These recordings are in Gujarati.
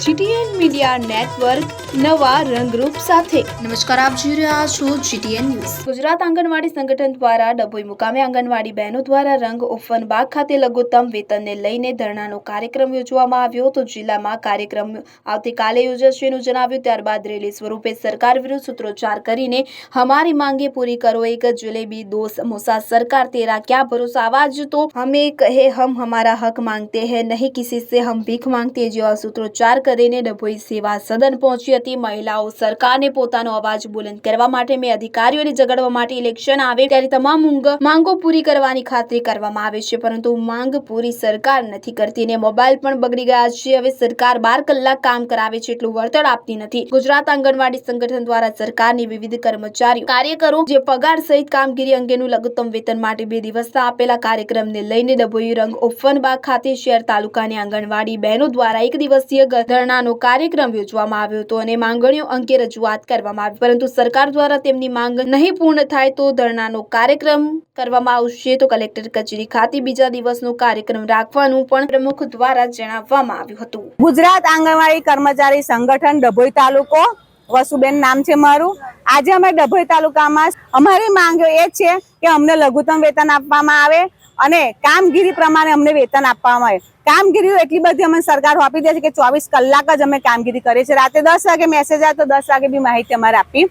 જીટીએન મીડિયા નેટવર્ક નવા રંગરૂપ સાથે નમસ્કાર આપ જોઈ રહ્યા છો જીટીએન ન્યૂઝ ગુજરાત આંગણવાડી સંગઠન દ્વારા ડભોઈ મુકામે આંગણવાડી બહેનો દ્વારા રંગ ઓફન બાગ ખાતે લઘુત્તમ વેતનને લઈને ધરણાનો કાર્યક્રમ યોજવામાં આવ્યો તો જિલ્લામાં કાર્યક્રમ આવતીકાલે યોજાશેનું જણાવ્યું ત્યારબાદ રેલી સ્વરૂપે સરકાર વિરુદ્ધ સૂત્રોચ્ચાર કરીને હમારી માંગે પૂરી કરો એક જલેબી દો સમોસા सरकार तेरा क्या भरोसा आवाज तो हमें कहे हम हमारा हक मांगते हैं नहीं किसी से हम भीख માંગતે જેવા સૂત્રોચ્ચાર કરીને ડભોઈ સેવા સદન પહોંચી હતી. મહિલાઓ સરકારને પોતાનો અવાજ બુલંદ કરવા માટે મેં અધિકારીઓને જગડવા માટે ઇલેક્શન આવે ત્યારે તમામ ઊંઘ, માંગો પૂરી કરવાની ખાતરી કરવામાં આવે છે. પરંતુ માંગ પૂરી સરકાર નથી કરતી ને મોબાઈલ પણ બગડી ગયા છે. હવે સરકાર બાર કલાક કામ કરાવે છે એટલું વળતર આપતી નથી. ગુજરાત આંગણવાડી સંગઠન દ્વારા સરકારની વિવિધ કર્મચારીઓ, કાર્યકરો જે પગાર સહિત કામગીરી અંગેનું લઘુત્તમ વેતન માટે બે દિવસના આપેલા કાર્યક્રમને લઈને ડભોઈ રંગ ઓફનબાગ ખાતે શહેર તાલુકાની આંગણવાડી બહેનો દ્વારા એક દિવસીય ધરણાનો કાર્યક્રમ યોજવામાં આવ્યો હતો અને માંગણીઓ અંગે રજૂઆત કરવામાં આવી. પરંતુ સરકાર દ્વારા તેમની માંગ નહીં પૂર્ણ થાય તો ધરણાનો કાર્યક્રમ કરવામાં આવશે. તો કલેક્ટર કચેરી ખાતે બીજા દિવસનો કાર્યક્રમ રાખવાનું પણ પ્રમુખ દ્વારા જણાવવામાં આવ્યું હતું. ગુજરાત આંગણવાડી કર્મચારી સંગઠન ડભોઈ તાલુકો. વસુબેન નામ છે મારું. આજે અમે ડભોઈ તાલુકામાં, અમારી માંગ એ છે કે અમને લઘુત્તમ વેતન આપવામાં આવે. અને કામગીરી પ્રમાણે અમને વેતન આપવામાં આવે. કામગીરીઓ એટલી બધી અમે સરકાર આપી દે છે કે ચોવીસ કલાક જ અમે કામગીરી કરીએ છીએ. રાતે દસ વાગે મેસેજ આવે તો દસ વાગે બી માહિતી અમારે આપવી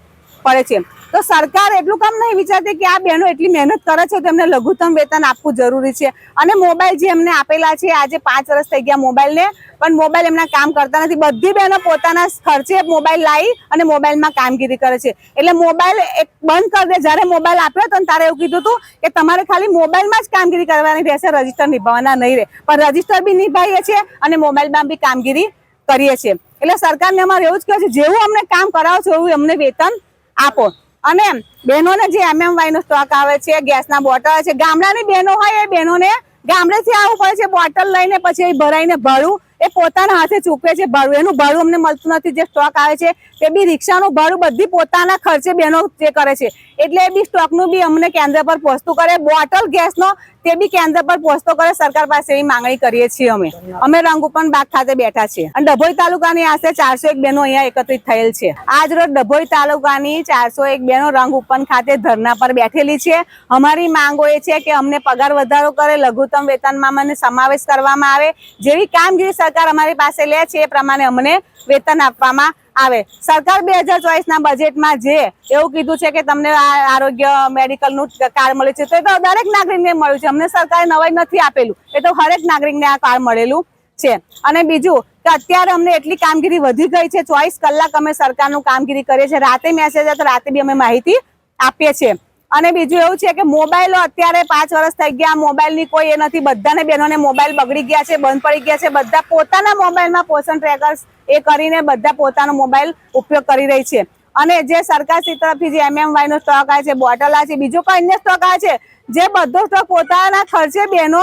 પડે છે. તો સરકાર એટલું કામ નહીં વિચારતી કે આ બહેનો એટલી મહેનત કરે છે તો એમને લઘુત્તમ વેતન આપવું જરૂરી છે. અને મોબાઈલ જે એમને આપેલા છે, આજે પાંચ વર્ષ થઈ ગયા મોબાઈલને, પણ મોબાઈલ એમના કામ કરતા નથી. બધી બહેનો પોતાના ખર્ચે મોબાઈલ લાવી અને મોબાઈલમાં કામગીરી કરે છે. એટલે મોબાઈલ એક બંધ કરી દે. જ્યારે મોબાઈલ આપ્યો હતો તારે એવું કીધું હતું કે તમારે ખાલી મોબાઈલમાં જ કામગીરી કરવાની રહેશે, રજિસ્ટર નિભાવવાના નહીં રહે. પણ રજિસ્ટર બી નિભાવીએ છીએ અને મોબાઈલમાં બી કામગીરી કરીએ છીએ. એટલે સરકારને અમારે એવું જ કહે છે, જેવું અમને કામ કરાવો છો, એવું અમને વેતન આપો. અને બહેનોને જે એમએમવાય નો સ્ટોક આવે છે, ગેસના બોટલ છે, ગામડાની બહેનો હોય એ બહેનોને ગામડેથી આવવું પડે છે, બોટલ લઈને પછી ભરાઈને ભાડું એ પોતાના હાથે ચૂકવે છે ભાડું. એનું ભાડું અમને મળતું નથી. જે સ્ટોક આવે છે તે બી રિક્ષાનું ભાડું બધી પોતાના ખર્ચે બહેનો જે કરે છે. એટલે એ બી સ્ટોકનું બી અમને કેન્દ્ર પર પહોંચતું કરે. બોટલ, ગેસનો તે બી કેન્દ્ર પર પહોંચતો કરે. સરકાર પાસે એવી માંગણી કરીએ છીએ અમે. અમે રંગુપન બાગ ખાતે બેઠા છીએ. અને ડભોઈ તાલુકાની આશરે ચારસો એક બહેનો અહીંયા એકત્રિત થયેલ છે. આજ રોજ ડભોઈ તાલુકાની ચારસો એક બહેનો રંગુપન ખાતે ધરના પર બેઠેલી છે. અમારી માંગો એ છે કે અમને પગાર વધારો કરે, લઘુત્તમ વેતનમાં મને સમાવેશ કરવામાં આવે. જેવી કામગીરી સરકાર અમારી પાસે લે છે એ પ્રમાણે અમને વેતન આપવામાં આવે. સરકાર બે હજાર ચોવીસના બજેટમાં જે એવું કીધું છે કે તમને આરોગ્ય મેડિકલનું કાર્ડ મળે છે, તો એ તો દરેક નાગરિકને મળ્યું છે. અમને સરકારે નવાઈ નથી આપેલું. એ તો હરેક નાગરિકને આ કાર્ડ મળેલું છે. અને બીજું કે અત્યારે અમને એટલી કામગીરી વધી ગઈ છે. ચોવીસ કલાક અમે સરકારનું કામગીરી કરીએ છીએ. રાતે મેસેજ આવે તો રાતે બી અમે માહિતી આપીએ છીએ. અને બીજું એવું છે કે મોબાઈલો અત્યારે પાંચ વર્ષ થઈ ગયા મોબાઈલની કોઈ એ નથી. બધાને બહેનોને મોબાઈલ બગડી ગયા છે, બંધ પડી ગયા છે. બધા પોતાના મોબાઈલમાં પોષણ ટ્રેકર્સ એ કરીને બધા પોતાનો મોબાઈલ ઉપયોગ કરી રહી છે. અને જે સરકારશ્રી તરફથી જે એમએમવાય નો સ્ટોક આવે છે, બોટલ આવે છે, બીજો કોઈ અન્ય સ્ટોક આવે છે, જે બધો સ્ટોક પોતાના ખર્ચે બહેનો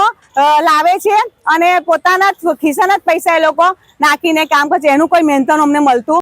લાવે છે અને પોતાના ખિસ્સાના જ પૈસા એ લોકો નાખીને કામ કરે છે. એનું કોઈ મહેનતન અમને મળતું